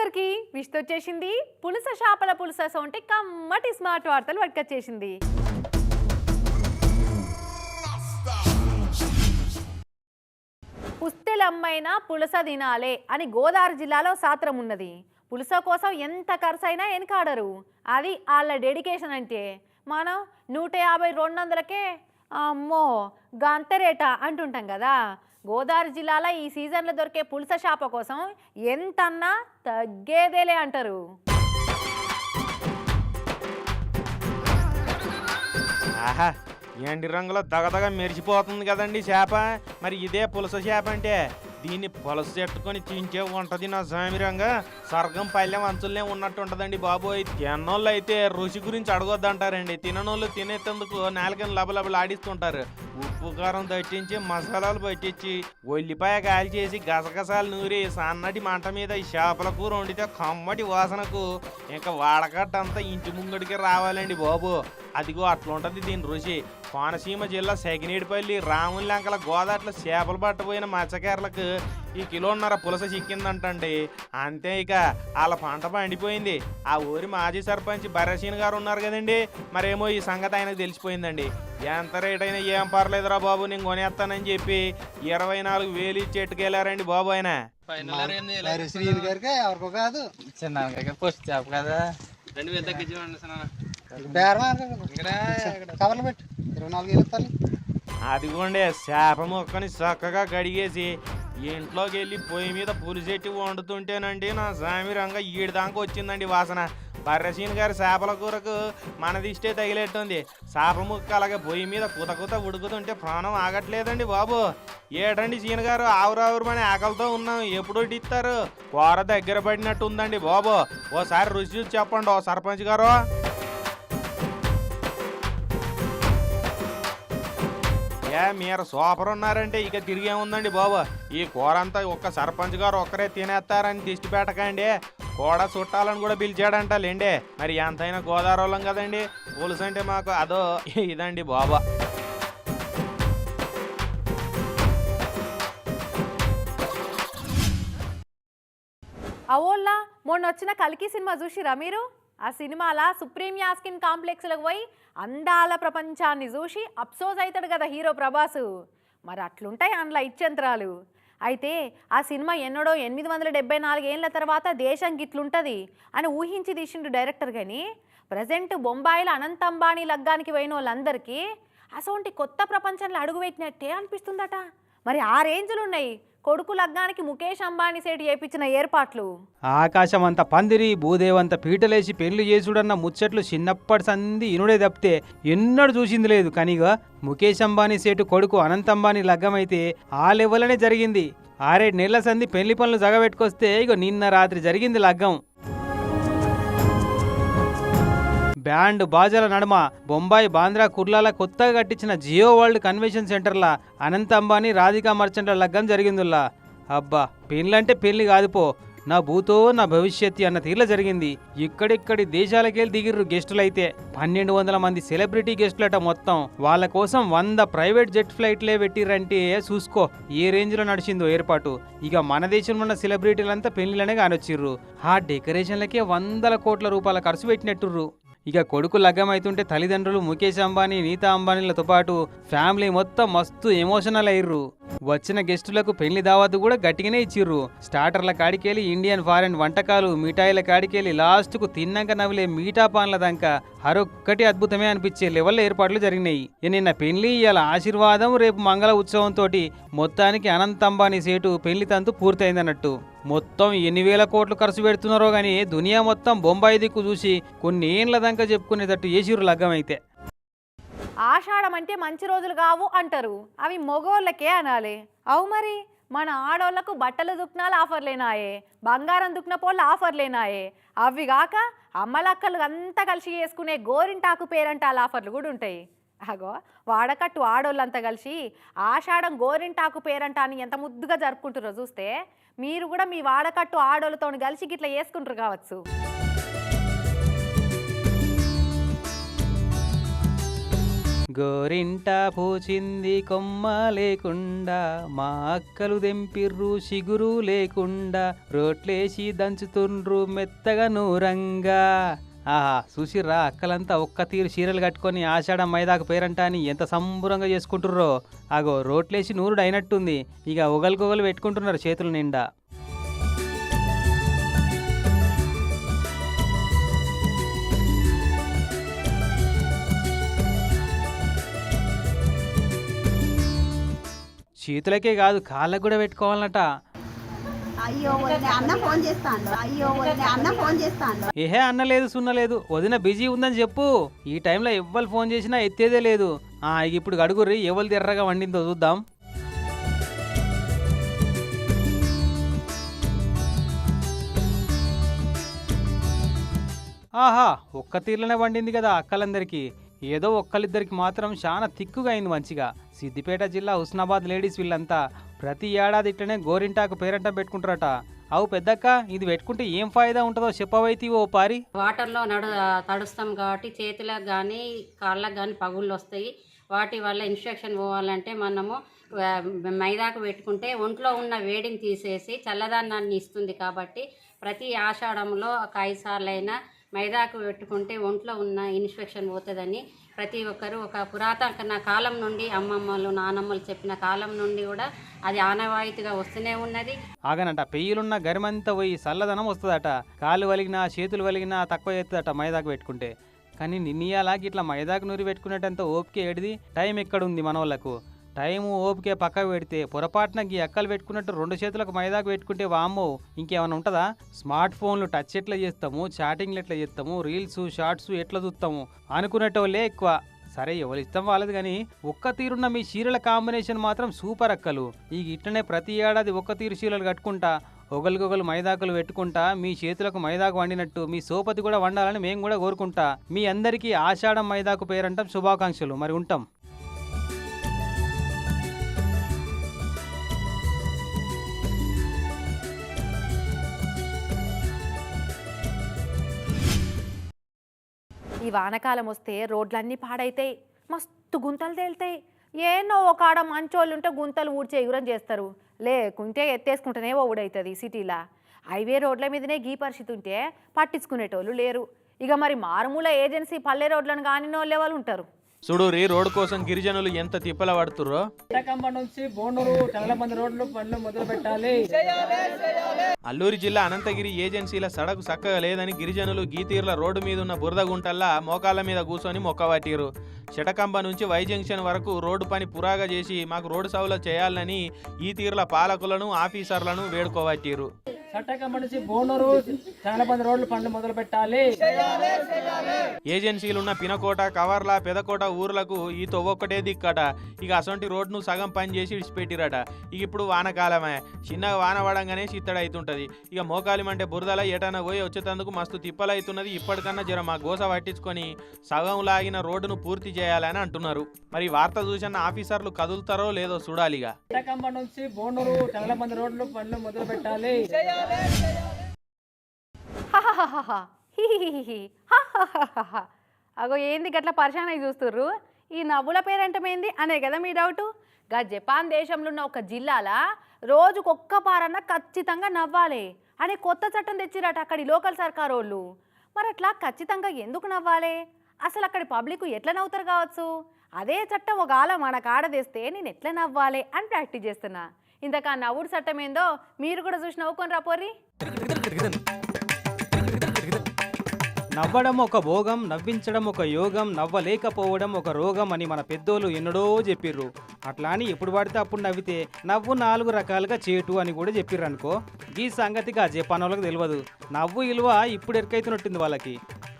అందరికి విష్ణు వచ్చేసింది. పులుస షాపల పులుస సొంటి కమ్మటి స్మార్ట్ వార్తలు వడ్కొచ్చేసింది పుస్తెలమ్మైనా పులస తినాలే అని గోదావరి జిల్లాలో సాత్రం ఉన్నది. పులస కోసం ఎంత ఖర్చైనా వెనకాడరు. అది వాళ్ళ డెడికేషన్ అంటే మనం నూట యాభై రెండు వందలకే అమ్మో గంత రేట అంటుంటాం కదా. గోదావరి జిల్లాలో ఈ సీజన్లో దొరికే పులస చేప కోసం ఎంతన్నా తగ్గేదేలే అంటారు. ఆహా ఎండి రంగులో దగదగ మెరిసిపోతుంది కదండి చేప? మరి ఇదే పులస చేప అంటే దీన్ని పులస చెట్టుకొని తింటే ఉంటుంది నా సామిరంగా స్వర్గం పల్లెం అంచులనే ఉన్నట్టు ఉంటదండి బాబోయ్. తిన్నోళ్ళు అయితే రుచి గురించి అడగొద్దంటారండి. తిననోళ్ళు తినేటందుకు నాలుకని లబలబలు ఆడిస్తుంటారు. ఉప్పు కారం తట్టించి మసాలాలు పట్టించి ఒల్లిపాయ కాల్ చేసి గసగసాలు నూరి సన్నటి మంట మీద ఈ చేపల కూర వండితే కమ్మటి వాసనకు ఇంకా వాడకట్టంతా ఇంటి ముంగడికి రావాలండి బాబు. అదిగో అట్లుంటది దీని రుచి. కోనసీమ జిల్లా సెగినేడిపల్లి రాములంకల గోదాట్లో చేపలు పట్టబోయిన మత్స్యకారులకు ఈ కిలోన్నర పులస చిక్కిందంటండి. అంతే ఇక వాళ్ళ పంట పండిపోయింది. ఆ ఊరి మాజీ సర్పంచ్ బర్రసీన్ గారు ఉన్నారు కదండి. మరేమో ఈ సంగతి ఆయనకు తెలిసిపోయిందండి. ఎంత రేట్ అయినా ఏం పర్లేదురా బాబు నేను కొనేస్తానని చెప్పి ఇరవై నాలుగు వేలు ఇచ్చి ఎట్టుకెళ్ళారండి బాబు ఆయన. మరి శ్రీని గారికి ఎవరికో కాదు. చిన్న పోస్ట్ చేప కదా. రెండు వేలు తగ్గించమండి బేరం కవర్లు పెట్టు. ఇరవై నాలుగు వేలు ఇస్తాను. అదిగోండి చేప ముక్కని చక్కగా కడిగేసి ఇంట్లోకి వెళ్ళి పొయ్యి మీద పులిసెట్టి వండుతుంటేనండి నా సామిరంగా ఈడి దాకా వచ్చిందండి వాసన. బర్రసీన్ గారి చేపల కూరకు మనదిష్టే తగిలేట్టుంది. చేప ముక్క అలాగే పొయ్యి మీద కుత కుత ఉడుకుతుంటే ప్రాణం ఆగట్లేదండి బాబు. ఏటండి సీన్ గారు ఆవురావురమని ఆకలితో ఉన్నాం. ఎప్పుడు ఇస్తారు కూర దగ్గర పడినట్టు ఉందండి బాబు. ఓసారి రుచి చెప్పండి ఓ సర్పంచ్ గారు. మీరు సూపర్ ఉన్నారంటే ఇక తిరిగేముందండి బాబు. ఈ కూర అంతా ఒక్క సర్పంచ్ గారు ఒక్కరే తినేస్తారని దిష్టి పెట్టకండి. కూడా చుట్టాలని కూడా పిలిచాడంట లేండి మరి ఎంతైనా గోదావరి వాళ్ళం కదండి. పులుసు అంటే మాకు అదో ఇదండి బాబా. అవోల్లా మొన్న వచ్చిన కల్కి సినిమా చూసిరా మీరు? ఆ సినిమాల సుప్రీం యాస్కిన్ కాంప్లెక్స్లకు పోయి అందాల ప్రపంచాన్ని చూసి అప్సోజ్ అవుతాడు కదా హీరో ప్రభాసు. మరి అట్లుంటాయి అందులో ఇచ్చంత్రాలు. అయితే ఆ సినిమా ఎన్నడో ఎనిమిది వందల డెబ్బై నాలుగేళ్ళ తర్వాత దేశం గిట్లుంటుంది అని ఊహించి తీసిండు డైరెక్టర్ కానీ ప్రజెంట్ బొంబాయిలో అనంత అంబానీ లగ్గానికి పోయిన వాళ్ళందరికీ అసొంటి కొత్త ప్రపంచంలో అడుగుపెట్టినట్టే అనిపిస్తుందట. మరి ఆ రేంజ్లు ఉన్నాయి కొడుకు లగ్గానికి ముఖేష్ అంబానీ సేటు చేపించిన ఏర్పాట్లు. ఆకాశం అంత పందిరి భూదేవంత పీటలేసి పెళ్ళి చేసుడన్న ముచ్చట్లు చిన్నప్పటి సంది ఇనుడే తప్పితే ఎన్నడూ చూసింది లేదు. కనిగా ముఖేష్ అంబానీ సేటు కొడుకు అనంత్ అంబానీ లగ్గమైతే ఆ లెవెల్లోనే జరిగింది. ఆరేడు నెలల సంది పెళ్ళి పనులు జగబెట్టుకొస్తే ఇగో నిన్న రాత్రి జరిగింది లగ్గం. బ్యాండ్ బాజల నడుమ బొంబాయి బాంద్రా కుర్లాల కొత్తగా కట్టించిన జియో వరల్డ్ కన్వెన్షన్ సెంటర్ల అనంత్ అంబానీ రాధికా మర్చెంట్ల లగ్గం జరిగిందిలా అబ్బా పెళ్ళంటే పెళ్ళి కాదు పో నా భూతో నా భవిష్యత్తు అన్న తీర్ల జరిగింది. ఇక్కడిక్కడి దేశాలకెళ్ళి దిగిర్రు గెస్టులైతే. పన్నెండు వందల మంది సెలబ్రిటీ గెస్టులట మొత్తం. వాళ్ళ కోసం వంద ప్రైవేట్ జెట్ ఫ్లైట్లే పెట్టిరంటే చూసుకో. ఏ రేంజ్లో నడిచిందో ఏర్పాటు. ఇక మన దేశంలో ఉన్న సెలబ్రిటీలంతా పెళ్ళిలనే కానొచ్చిర్రు. ఆ డెకరేషన్లకే వందల కోట్ల రూపాయల ఖర్చు పెట్టినట్టుర్రు. ఇక కొడుకు లగ్గమైతుంటే తల్లిదండ్రులు ముఖేష్ అంబానీ నీతా అంబానీలతో పాటు ఫ్యామిలీ మొత్తం మస్తు ఎమోషనల్ అయ్యిర్రు. వచ్చిన గెస్టులకు పెళ్ళి దావత్ కూడా గట్టిగానే ఇచ్చిర్రు. స్టార్టర్ల కాడికెళ్ళి ఇండియన్ ఫారెన్ వంటకాలు మిఠాయిల కాడికెళ్ళి లాస్ట్కు తిన్నాక నవ్వులే మీఠా పాన్ల దాకా హరొక్కటి అద్భుతమే అనిపించే లెవెల్ ఏర్పాట్లు జరిగినాయి. నిన్న పెళ్ళి ఇవాళ ఆశీర్వాదం రేపు మంగళ ఉత్సవంతో మొత్తానికి అనంత్ అంబానీ సేటు పెళ్ళి తంతు పూర్తయిందన్నట్టు. మొత్తం ఎన్ని వేల కోట్లు ఖర్చు పెడుతున్నారో గానీ దునియా మొత్తం బొంబాయి దిక్కు చూసి కొన్ని ఏండ్ల దాకా చెప్పుకునేటట్టు ఏసీరు లగ్గమైతే. ఆషాఢం అంటే మంచి రోజులు కావు అంటారు. అవి మగోళ్ళకే అనాలి. అవు మరి? మన ఆడోళ్ళకు బట్టలు దుక్నాలు ఆఫర్లేనాయే బంగారం దుక్న పోళ్ళు ఆఫర్లేనాయే అవి కాక అమ్మలక్కలు అంతా కలిసి చేసుకునే గోరింటాకు పేరంటాల ఆఫర్లు కూడా ఉంటాయి. అగో వాడకట్టు ఆడోళ్ళంతా కలిసి ఆషాఢం గోరింటాకు పేరంట అని ఎంత ముద్దుగా జరుపుకుంటారో చూస్తే మీరు కూడా మీ వాడకట్టు ఆడోళ్ళతో కలిసి గిట్లా వేసుకుంటారు కావచ్చు. గోరింట పూచింది కొమ్మ లేకుండా మా అక్కలు దెంపిర్రు సిగురు లేకుండా రోట్లేసి దంచుతుండ్రు మెత్తగా నూరంగా. ఆహా చూసిర్రా అక్కలంతా ఒక్క తీరు చీరలు కట్టుకొని ఆషాఢం మైదాకు పేరంట అని ఎంత సంబురంగా చేసుకుంటుర్రో. అగో రోట్లేసి నూరుడు అయినట్టుంది ఇక ఒగలుకొగలు పెట్టుకుంటున్నారు చేతుల నిండా. చేతులకే కాదు కాళ్ళకు కూడా పెట్టుకోవాలన్నట అయ్యో వదిన అన్న ఫోన్ చేస్తాను అయ్యో వదిన అన్న ఫోన్ చేస్తాను ఏహే అన్నలేదు సున్నలేదు వదిన బిజీ ఉందని చెప్పు. ఈ టైంలో ఎవ్వరు ఫోన్ చేసినా ఎత్తేదే లేదు. ఆ ఇప్పుడు అడుగుర్రి ఎవరు ఎర్రగా వండిందో చూద్దాం. ఆహా ఒక్క తీర్లనే వండింది కదా అక్కలందరికీ. ఏదో ఒక్కరిద్దరికి మాత్రం చాలా తిక్కుగా అయింది మంచిగా. సిద్దిపేట జిల్లా హుస్నాబాద్ లేడీస్ వీళ్ళంతా ప్రతి ఏడాది ఇట్లనే గోరింటాకు పేరంటం పెట్టుకుంటారట. అవు పెద్దక్క ఇది పెట్టుకుంటే ఏం ఫాయిదా ఉంటుందో చెప్పవైతే ఓ పారి. వాటర్లో నడు తడుస్తాం కాబట్టి చేతులకు కానీ కాళ్ళకు కానీ పగుళ్ళు వస్తాయి. వాటి వల్ల ఇన్ఫెక్షన్ పోవాలంటే మనము మైదాకు పెట్టుకుంటే ఒంట్లో ఉన్న వేడిని తీసేసి చల్లదానాన్ని ఇస్తుంది కాబట్టి ప్రతి ఆషాఢంలో ఒక ఐదు సార్లు అయినా మైదాకు పెట్టుకుంటే ఒంట్లో ఉన్న ఇన్ఫెక్షన్ పోతుందని ప్రతి ఒక్కరు ఒక పురాతన కాలం నుండి అమ్మమ్మలు నానమ్మలు చెప్పిన కాలం నుండి కూడా అది ఆనవాయితీగా వస్తూనే ఉన్నది. ఆగనట పెయ్యిలున్న గరిమంతా పోయి చల్లదనం వస్తుందట కాలు వలిగినా చేతులు వలిగినా తక్కువ అవుతుందట మైదాకు పెట్టుకుంటే. కానీ నిన్నీయాలాకి ఇట్లా మైదాకు నూరి పెట్టుకునేటంత ఓపిక ఏడిది? టైం ఎక్కడుంది మన వాళ్ళకు టైము ఓపికే పక్క పెడితే పొరపాటున ఈ అక్కలు పెట్టుకున్నట్టు రెండు చేతులకు మైదాకు పెట్టుకుంటే వామ్మో ఇంకేమైనా ఉంటుందా? స్మార్ట్ ఫోన్లు టచ్ ఎట్లా చేస్తాము? చాటింగ్లు ఎట్లా చేస్తాము? రీల్స్ షార్ట్స్ ఎట్లా చూస్తాము? అనుకునేటోళ్ళే ఎక్కువ. సరే ఎవరి ఇష్టం వాళ్ళది కానీ ఒక్క తీరున్న మీ చీరల కాంబినేషన్ మాత్రం సూపర్ అక్కలు. ఈ ఇట్లనే ప్రతి ఏడాది ఒక్క తీరు చీరలు కట్టుకుంటా ఒకరికొకరు మైదాకులు పెట్టుకుంటా మీ చేతులకు మైదాకు వండినట్టు మీ సోపతి కూడా వండాలని మేము కూడా కోరుకుంటా. మీ అందరికీ ఆషాఢం మైదాకు పేరంటాం. శుభాకాంక్షలు. మరి ఉంటాం. వానకాలం వస్తే రోడ్లన్నీ పాడైతాయి. మస్తు గుంతలు తేలుతాయి. ఏనో ఒక ఆడ మంచోళ్ళు ఉంటే గుంతలు ఊడ్చే ఎగురం చేస్తారు. లేకుంటే ఎత్తేసుకుంటేనే ఓడవుతుంది సిటీలా. హైవే రోడ్ల మీదనే గీ పరిస్థితి ఉంటే పట్టించుకునేటోళ్ళు లేరు. ఇక మరి మారుమూల ఏజెన్సీ పల్లె రోడ్లను కాని వాళ్ళే వాళ్ళు ఉంటారు? చూడు రీ రోడ్ కోసం గిరిజనులు ఎంత తిప్పల పడుతుర్రో. నుంచి బోనూరు చాలా మంది రోడ్లు పనులు మొదలు పెట్టాలి. అల్లూరి జిల్లా అనంతగిరి ఏజెన్సీల సడకు చక్కగా లేదని గిరిజనులు గీతీర్ల రోడ్డు మీద ఉన్న బురద గుంటల్లా మోకాళ్ళ మీద కూర్చొని మొక్కవాటిరు చెటకంబ నుంచి వై జంక్షన్ వరకు రోడ్డు పని పురాగా చేసి మాకు రోడ్డు సౌలభ్యం చేయాలని ఈ తీర్ల పాలకులను ఆఫీసర్లను వేడుకోవట్టిరు చట్టకంబ నుంచి బోనూరు. చాలా మంది రోడ్లు పనులు మొదలు పెట్టాలి. ఏజెన్సీలున్న పినకోట కవర్ల పెదకోట ఊర్లకు ఈ తొవ్వొక్కటే దిక్కట. ఇక అసొంటి రోడ్ను సగం పని చేసి విడిచిపెట్టిరట. ఇక ఇప్పుడు వానకాలమే. చిన్నగా వాన పడంగానే చిత్తడైతుంటది ఇక మోకాలిమంటే బురదల ఎటన పోయి వచ్చేటందుకు మస్తు తిప్పలైతున్నది ఇప్పటికన్నా జర మా గోస పట్టించుకొని సగం లాగిన రోడ్డును పూర్తి చేయాలని అంటున్నారు. మరి వార్త చూసిన ఆఫీసర్లు కదులుతారో లేదో చూడాలిగా. నుంచి బోనూరు. చాలా మంది రోడ్లు పనులు మొదలు పెట్టాలి. అగో ఏంది గట్ల అయి చూస్తుర్రు? ఈ నవ్వుల పేరంటమేంది అనే కదా మీ డౌటు? గా జపాన్ దేశంలో ఉన్న ఒక జిల్లాల రోజుకొక్క పారన్న ఖచ్చితంగా నవ్వాలి. అనే కొత్త చట్టం తెచ్చిరట అక్కడి లోకల్ సర్కార్ వాళ్ళు మరి అట్లా ఖచ్చితంగా ఎందుకు నవ్వాలి? అసలు అక్కడి పబ్లిక్ ఎట్లా నవ్వుతారు కావచ్చు? అదే చట్టం ఒక ఆల మన కాడ తెస్తే నేను ఎట్లా నవ్వాలి అని ప్రాక్టీస్ చేస్తున్నా. ఇంతక ఆ నవ్వుడు చట్టం ఏందో మీరు కూడా చూసి నవ్వుకొని రాపోర్రి నవ్వడం ఒక భోగం నవ్వించడం ఒక యోగం నవ్వలేకపోవడం ఒక రోగం అని మన పెద్దోళ్ళు ఎన్నడో చెప్పిర్రు. అట్లా అని ఎప్పుడు పడితే అప్పుడు నవ్వితే నవ్వు నాలుగు రకాలుగా చేటు అని కూడా చెప్పిర్రు అనుకో. ఈ సంగతిగా జపాన్ వాళ్ళకి తెలియదు నవ్వు ఇలువ ఇప్పుడు ఎరకైతున్నట్టుంది వాళ్ళకి.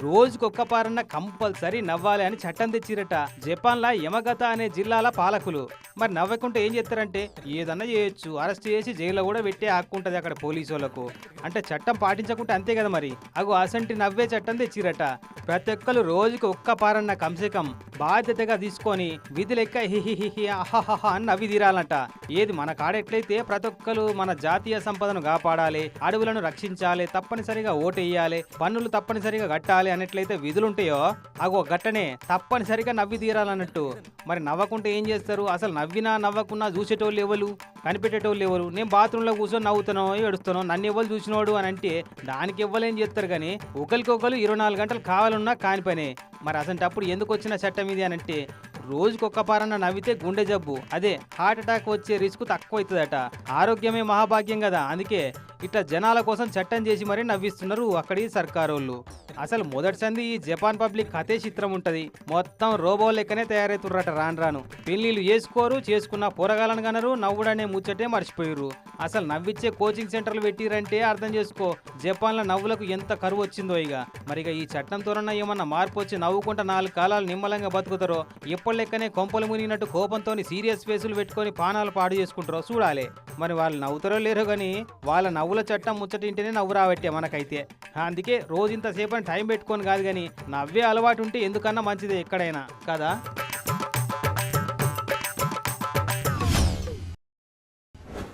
రోజుకొక్క పారన్న కంపల్సరీ నవ్వాలి అని చట్టం తెచ్చిరట. జపాన్లా యమగత అనే జిల్లాల పాలకులు. మరి నవ్వకుంటే ఏం చేస్తారంటే ఏదన్నా చేయొచ్చు. అరెస్ట్ చేసి జైల్లో కూడా పెట్టే ఆక్కుంటది అక్కడ పోలీసు వాళ్ళకు అంటే చట్టం పాటించకుంటే అంతే కదా మరి. అగు అసంటి నవ్వే చట్టం తెచ్చిరట. ప్రతి ఒక్కరు రోజుకి ఒక్క పారన్న కంసకం బాధ్యతగా తీసుకొని విధి లెక్క హిహిహిహి అహహహ అని నవ్వి తీరాలంట. ఏది మన కాడ ఎట్లయితే ప్రతి ఒక్కరు మన జాతీయ సంపదను కాపాడాలి అడవులను రక్షించాలి తప్పనిసరిగా ఓటేయాలి పన్నులు తప్పనిసరిగా కట్టాలి తీరాలి అన్నట్లయితే విధులు ఉంటాయో? అగో గట్టనే తప్పనిసరిగా నవ్వి తీరాలన్నట్టు. మరి నవ్వకుంటే ఏం చేస్తారు? అసలు నవ్వినా నవ్వకున్నా చూసేటోళ్ళు ఎవరు? కనిపెట్టేటోళ్ళు ఎవరు? నేను బాత్రూంలో కూర్చొని నవ్వుతానో ఏడుస్తానో నన్ను ఎవరు చూసినోడు అని అంటే దానికి ఇవ్వలేం చేస్తారు కానీ ఒకరికొకరు ఇరవై నాలుగు గంటలు కావాలన్నా కాని పనే. మరి అసంటప్పుడు ఎందుకు వచ్చిన చట్టం ఇది అని అంటే రోజుకొక్క పారన్న నవ్వితే గుండె జబ్బు. అదే హార్ట్ అటాక్ వచ్చే రిస్క్ తక్కువ అవుతుందట ఆరోగ్యమే మహాభాగ్యం కదా. అందుకే ఇట్లా జనాల కోసం చట్టం చేసి మరీ నవ్విస్తున్నారు అక్కడి సర్కారోళ్ళు. అసలు మొదటిసంది ఈ జపాన్ పబ్లిక్ కథే చిత్రం ఉంటది. మొత్తం రోబో లెక్కనే తయారవుతుర్రట రాను రాను. పెళ్ళిళ్ళు చేసుకోరు చేసుకున్న పోరగాలను గనరు నవ్వుడనే ముచ్చటే మర్చిపోయారు అసలు నవ్విచ్చే కోచింగ్ సెంటర్లు పెట్టిరంటే అర్థం చేసుకో. జపాన్లో నవ్వులకు ఎంత కరువు వచ్చిందో ఇక మరి ఇక ఈ చట్టంతోనన్నా ఏమన్నా మార్పు వచ్చి నవ్వుకుంటే నాలుగు కాలాలు నిమ్మలంగా బతుకుతారో? ఎప్పటి లెక్కనే కొంపలు మునిగినట్టు కోపంతో సీరియస్ ఫేసులు పెట్టుకొని పానాలు పాడు చేసుకుంటారో? చూడాలి. మరి వాళ్ళు నవ్వుతారో లేరో కానీ వాళ్ళ నవ్వుల చట్టం ముచ్చటింటేనే నవ్వు రాబట్టే మనకైతే. అందుకే రోజు ఇంతసేపు అని టైం పెట్టుకొని కాదు కానీ నవ్వే అలవాటు ఉంటే ఎందుకన్నా మంచిదే ఎక్కడైనా. కదా?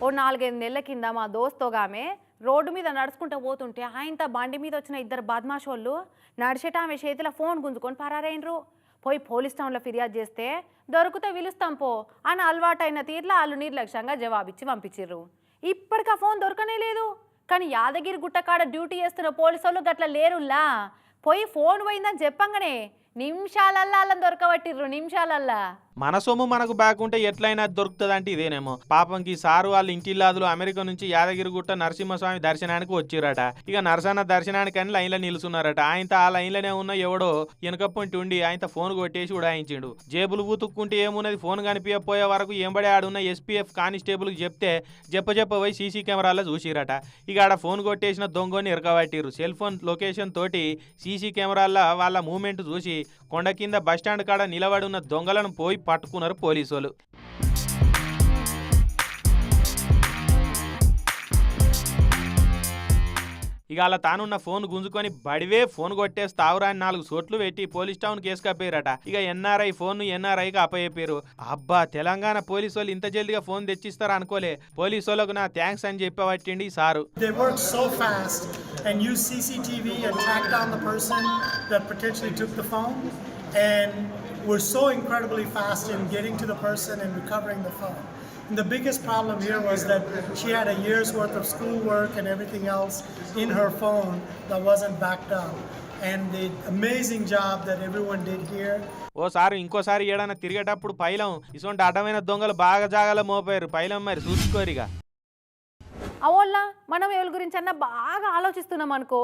ఓ నాలుగైదు నెలల కింద మా దోస్తోగామె రోడ్డు మీద నడుచుకుంటూ పోతుంటే ఆయనతో బండి మీద వచ్చిన ఇద్దరు బద్మాషోళ్ళు నడిచేట ఆమె చేతిలో ఫోన్ గుంజుకొని పరారైనరు. పోయి పోలీస్ టౌన్లో ఫిర్యాదు చేస్తే దొరికితే పిలుస్తాం పో అని అలవాటైన తీర్లా వాళ్ళు నిర్లక్ష్యంగా జవాబిచ్చి పంపించిర్రు. ఇప్పటికి ఆ ఫోన్ దొరకనే లేదు. కానీ యాదగిరి గుట్టకాడ డ్యూటీ చేస్తున్న పోలీసు వాళ్ళు గట్ల లేరుల్లా. పోయి ఫోన్ పోయిందని చెప్పంగానే నిమిషాలల్లా వాళ్ళని దొరకబట్టిర్రు నిమిషాలల్లా. మన సొమ్ము మనకు బాగుంటే ఎట్లయినా దొరుకుతుంది అంటే ఇదేనేమో. పాపంకి సారు వాళ్ళ ఇంటిల్లాదులు అమెరికా నుంచి యాదగిరిగుట్ట నరసింహస్వామి దర్శనానికి వచ్చిరట ఇక నరసన్న దర్శనానికి అని లైన్లో నిలుచున్నారట. ఆయన ఆ లైన్లోనే ఉన్న ఎవడో వెనకప్పంటి ఉండి ఆయనతో ఫోన్ కొట్టేసి ఉడాయించిండు. జేబులు ఊతుక్కుంటే ఏమున్నది? ఫోన్ కనిపించపోయే వరకు ఎంబడే ఆడున్న ఎస్పీఎఫ్ కానిస్టేబుల్ చెప్తే చెప్ప చెప్ప పోయి సీసీ కెమెరాలో చూసిరట ఇక ఆడ ఫోన్ కొట్టేసిన దొంగని ఇరకబట్టిరు సెల్ ఫోన్ లొకేషన్ తోటి సీసీ కెమెరాల్లో వాళ్ళ మూమెంట్ చూసి కొండ కింద బస్టాండ్ కాడ నిలబడి ఉన్న దొంగలను పోయి పట్టుకున్నారు పోలీసులు ఇక అలా తానున్న ఫోన్ గుంజుకొని బడివే ఫోన్ కొట్టేసి తావురాని నాలుగు సోట్లు పెట్టి పోలీస్ టౌన్ కేసు కప్పారట ఇక ఎన్ఆర్ఐ ఫోన్ ఎన్ఆర్ఐకి అప్పయ్యారు అబ్బా తెలంగాణ పోలీసు వాళ్ళు ఇంత జల్దిగా ఫోన్ తెచ్చిస్తారు అనుకోలే. పోలీసు వాళ్ళకు నా థ్యాంక్స్ అని చెప్పబట్టిండి sir. And used CCTV and down the person that potentially took the phone and were so incredibly fast in getting to the person and recovering the phone. And the biggest problem here was that she had a year's worth of schoolwork and everything else in her phone that wasn't backed up. And the amazing job that everyone did here ఓసారి ఇంకోసారి ఏడైనా తిరిగేటప్పుడు పైలం ఇటువంటి అడ్డమైన దొంగలు బాగా జాగాలో మోపారు పైలం మరి చూసుకోరిగా అవోళ్ళ మనం ఎవరి గురించి అన్నా బాగా ఆలోచిస్తున్నాం అనుకో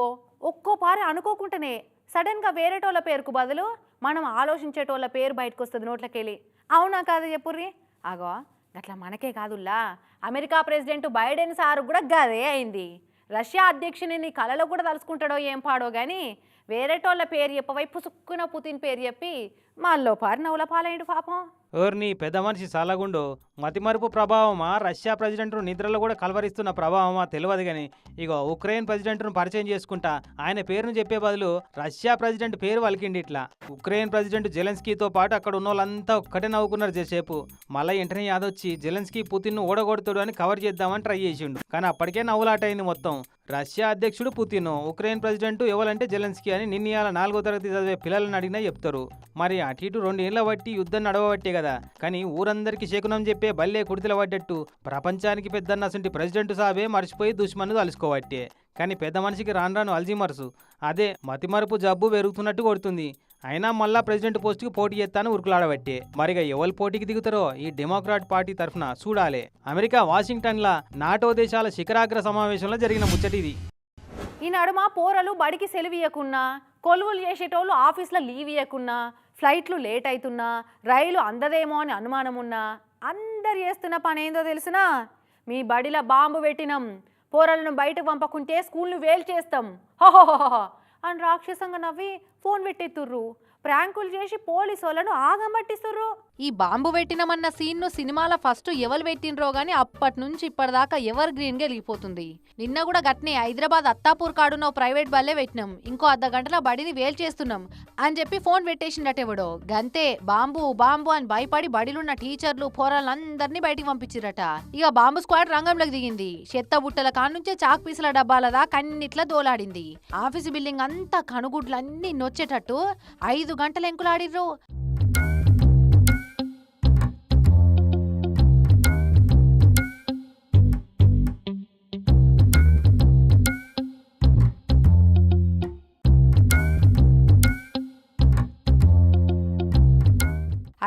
ఒక్కో పారి అనుకోకుండానే సడన్గా వేరేటోళ్ళ పేరుకు బదులు మనం ఆలోచించేటోళ్ళ పేరు బయటకు వస్తుంది నోట్లకెళ్ళి. అవునా కాదు చెప్పుర్రి? అగో అట్లా మనకే కాదుల్లా. అమెరికా ప్రెసిడెంట్ బైడెన్ సారు కూడా గదే అయింది. రష్యా అధ్యక్షుని నీ కలలో కూడా తలుసుకుంటాడో ఏం పాడో కానీ వేరేటోళ్ళ పేరు చెప్పవై పుసుక్కున పుతిన్ పేరు చెప్పి మాల్లో పారి నవ్వుల పాపం. ఓర్ని పెద్ద మనిషి సలగుండు మతిమరుపు ప్రభావమా? రష్యా ప్రెసిడెంట్ నిద్రలో కూడా కలవరిస్తున్న ప్రభావమా? తెలియదు కానీ ఇగో ఉక్రెయిన్ ప్రెసిడెంట్ను పరిచయం చేసుకుంటా ఆయన పేరును చెప్పే బదులు రష్యా ప్రెసిడెంట్ పేరు వలికిండి ఇట్లా. ఉక్రెయిన్ ప్రెసిడెంట్ జెలెన్స్కీతో పాటు అక్కడ ఉన్న వాళ్ళంతా ఒక్కటే నవ్వుకున్నారు చేసేపు మళ్ళీ వెంటనే యాదొచ్చి జెలెన్స్కీ పుతిన్ను ఓడగొడతాడు అని కవర్ చేద్దామని ట్రై చేసిండు. కానీ అప్పటికే నవ్వులాట అయింది మొత్తం. రష్యా అధ్యక్షుడు పుతిన్ ఉక్రెయిన్ ప్రెసిడెంట్ ఎవరంటే జెలెన్స్కీ అని నిన్న నాలుగో తరగతి చదివే పిల్లలను అడిగినా చెప్తారు. మరి అటు ఇటు రెండు ఏళ్ళ బట్టి యుద్ధం నడవబట్టే కదా. కానీ ఊరందరికీ శకునం చెప్పే బల్లే కుడితల పడ్డట్టు. ప్రపంచానికి పెద్దన్న అసంటి ప్రెసిడెంట్ సాబే మర్చిపోయి దుష్మన్ను తలుసుకోబట్టే. కానీ పెద్ద మనిషికి రాను రాను అల్జీమర్సు. అదే మతిమరుపు జబ్బు పెరుగుతున్నట్టు కొడుతుంది. అయినా మళ్ళా ప్రెసిడెంట్ పోస్టుకి పోటీ చేస్తాను ఉరుకులాడబట్టే. మరిగా ఎవరు పోటీకి దిగుతారో ఈ డెమోక్రాట్ పార్టీ తరఫున చూడాలి. అమెరికా వాషింగ్టన్లా నాటో దేశాల శిఖరాగ్ర సమావేశంలో జరిగిన ముచ్చటిది ఈ నడుమ పోరలు బడికి సెలవు కొలువులు చేసేటోళ్ళు ఆఫీస్లో లీవ్ ఇవ్వకున్నా ఫ్లైట్లు లేట్ అవుతున్నా రైలు అందదేమో అని అనుమానం ఉన్నా అందరు చేస్తున్న పని ఏందో తెలుసునా? మీ బడిలో బాంబు పెట్టినాం పోరలను బయటకు పంపకుంటే స్కూల్ను వేలు చేస్తాం. హోహోహోహో అని రాక్షసంగా నవ్వి ఫోన్ పెట్టేతుర్రు ప్రాంకులు చేసి పోలీసు వాళ్ళను ఆగమట్టిస్తుర్రు ఈ బాంబు పెట్టినమన్న సీన్ను సినిమాల ఫస్ట్ ఎవరు పెట్టినరో గానీ అప్పటి నుంచి ఇప్పటిదాకా ఎవర్ గ్రీన్గా వెళ్ళిపోతుంది. నిన్న కూడా గట్నే హైదరాబాద్ అత్తాపూర్ కాడున్న ప్రైవేట్ బల్లే పెట్టినాం. ఇంకో అర్ధ గంటల బడిని వేల్ చేస్తున్నాం అని చెప్పి ఫోన్ పెట్టేసిండటెవడో గంతే బాంబు బాంబు అని భయపడి బడిలున్న టీచర్లు పోరాళ్ళందరినీ బయటికి పంపించిరట ఇక బాంబు స్క్వాడ్ రంగంలోకి దిగింది. చెత్త బుట్టల కానుంచే చాక్ పీసుల డబ్బాల దాకా అన్నిట్లా దోలాడింది. ఆఫీసు బిల్డింగ్ అంతా కనుగుడ్లన్నీ నొచ్చేటట్టు ఐదు గంటలు ఎంకులాడిర్రు.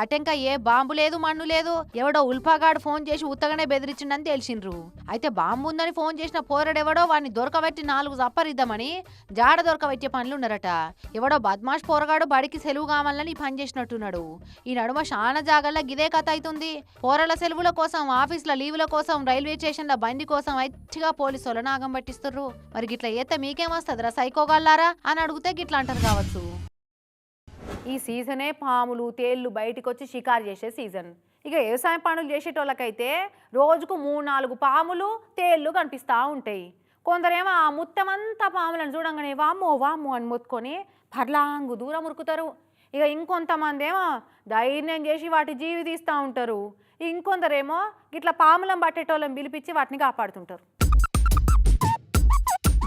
అటెంక ఏ బాంబు లేదు మన్ను లేదు ఎవడో ఉల్ఫాగాడు ఫోన్ చేసి ఉత్తగానే బెదిరించిండని తెలిసిండ్రు అయితే బాంబు ఉందని ఫోన్ చేసిన పోరడెవడో వాడిని దొరకబెట్టి నాలుగు జప్పరిద్దామని జాడ దొరకబెట్టే పనులు ఉన్నారట ఎవడో బద్మాష్ పోరగాడు బడికి సెలవు కావాలని పని చేసినట్టున్నాడు. ఈ నడుమ చాలా జాగల్లా గిదే కథ అవుతుంది పోరల సెలవుల కోసం ఆఫీసుల లీవుల కోసం రైల్వే స్టేషన్ల బండి కోసం ఐచ్చిగా పోలీసు వాళ్ళని ఆగం పట్టిస్తుర్రు. మరి గిట్ల ఏతే మీకేమొస్తుందిరా సైకోగల్లారా అని అడిగితే గిట్లా అంటారు కావచ్చు. ఈ సీజనే పాములు తేళ్ళు బయటికి వచ్చి షికారు చేసే సీజన్. ఇక వ్యవసాయ పనులు చేసేటోళ్ళకైతే రోజుకు మూడు నాలుగు పాములు తేళ్ళు కనిపిస్తూ ఉంటాయి. కొందరేమో ఆ ముత్తమంతా పాములను చూడంగానే వామ్మో వామ్మో అని మొత్తుకొని పర్లాంగు దూరం ఉరుకుతారు. ఇక ఇంకొంతమంది ఏమో ధైర్యం చేసి వాటి జీవి తీస్తూ ఉంటారు. ఇంకొందరేమో ఇట్లా పాములను పట్టేటోళ్ళని పిలిపించి వాటిని కాపాడుతుంటారు.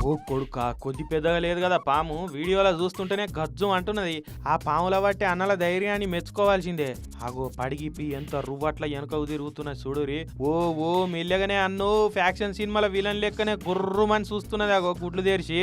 ఓ కొడుక కొద్ది పెద్దగా లేదు కదా పాము. వీడియోలో చూస్తుంటేనే గజ్జు అంటున్నది. ఆ పాముల బట్టి అన్నల ధైర్యాన్ని మెచ్చుకోవాల్సిందే. అగో పడిగిపి ఎంత రువ్వట్ల వెనక తిరుగుతున్న చూడురి. ఓ ఓ మెల్లగానే అన్ను ఫ్యాక్షన్ సినిమాల విలన్ లెక్కనే గుర్రుమని చూస్తున్నది అగో గుడ్లు తెరిచి.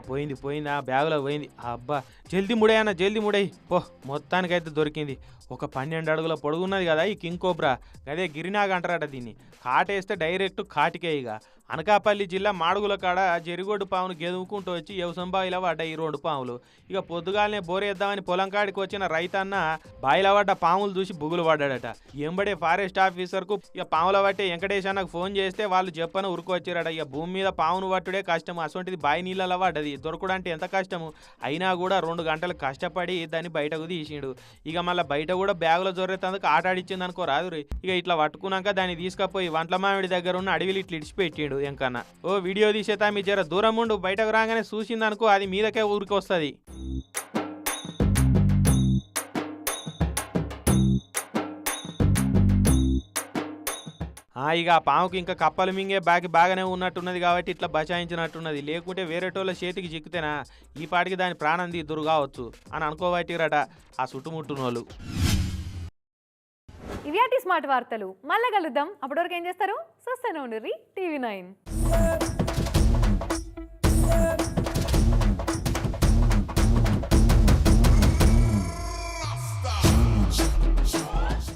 పోయింది పోయింది ఆ బ్యాగులో పోయింది. అబ్బా జల్దీ ముడేయన్న జల్దీ ముడేయి పో మొత్తానికైతే దొరికింది. ఒక పన్నెండు అడుగుల పొడుగున్నది కదా ఈ కింగ్ కోబ్రా. అదే గిరినాగ్ అంటారట దీన్ని. కాటేస్తే డైరెక్ట్ కాటికే ఇక. అనకాపల్లి జిల్లా మాడుగుల కాడ జరిగోడు పామును గెదుముకుంటూ వచ్చి యవసంబాయిల బావిలో పడ్డ ఈ రెండు పాములు. ఇక పొద్దుగాలనే బోరేద్దామని పొలం కాడికి వచ్చిన రైతన్న బావిలో పడ్డ పాములు చూసి బుగులు పడ్డాడట. ఎంబడే ఫారెస్ట్ ఆఫీసర్కు ఇక పాముల పట్టే వెంకటేష్ అన్నకు ఫోన్ చేస్తే వాళ్ళు చెప్పని ఉరుకొచ్చారట ఇక భూమి మీద పామును పట్టుడే కష్టం అటువంటిది బాయి నీళ్ళలో పడ్డది దొరకడంటే ఎంత కష్టము? అయినా కూడా రెండు గంటలు కష్టపడి దాన్ని బయటకు తీసిండు. ఇక మళ్ళీ బయట కూడా బ్యాగులో జొర్రెతందుకు ఆటాడిచ్చింది అనుకో రాదు ఇక ఇట్లా పట్టుకున్నాక దాన్ని తీసుకపోయి వంటల మామిడి దగ్గర ఉన్న అడవిలు ఇట్లా ఇడిచిపెట్టిండు. ఎంకన్నా. ఓ వీడియో తీసేతా మీ జర దూరం ఉండు. బయటకు రాగానే చూసింది అనుకో అది మీదకే ఊరికి వస్తుంది ఆ, ఇక ఆ పాముకి ఇంకా కప్పలు మింగే బాకి బాగానే ఉన్నట్టున్నది కాబట్టి ఇట్లా బచాయించినట్టున్నది. లేకుంటే వేరేటోళ్ళ చేతికి చిక్కితేనా ఈ పాటికి దాని ప్రాణం దురు కావచ్చు. అని అనుకోబట్టిరట ఆ చుట్టుముట్టున వాళ్ళు ఇవి స్మార్ట్ వార్తలు మళ్ళా కలుద్దాం. అప్పటివరకు ఏం చేస్తారు? చూస్తూనే ఉండు టీవీ నైన్.